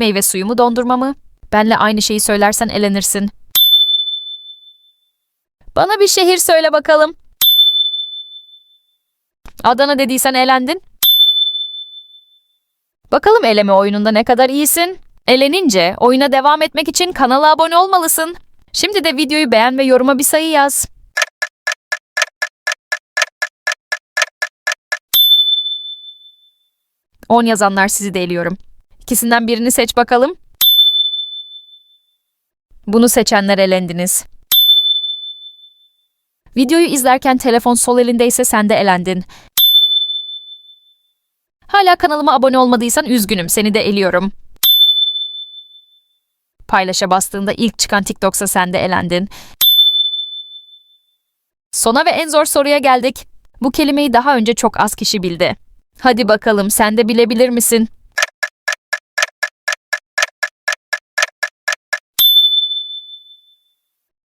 Meyve suyu mu dondurma mı? Benle aynı şeyi söylersen elenirsin. Bana bir şehir söyle bakalım. Adana dediysen elendin. Bakalım eleme oyununda ne kadar iyisin. Elenince oyuna devam etmek için kanala abone olmalısın. Şimdi de videoyu beğen ve yoruma bir sayı yaz. 10 yazanlar sizi de eliyorum. İkisinden birini seç bakalım. Bunu seçenler elendiniz. Videoyu izlerken telefon sol elindeyse sen de elendin. Hala kanalıma abone olmadıysan üzgünüm seni de eliyorum. Paylaşa bastığında ilk çıkan TikTok'sa sen de elendin. Sona ve en zor soruya geldik. Bu kelimeyi daha önce çok az kişi bildi. Hadi bakalım sen de bilebilir misin?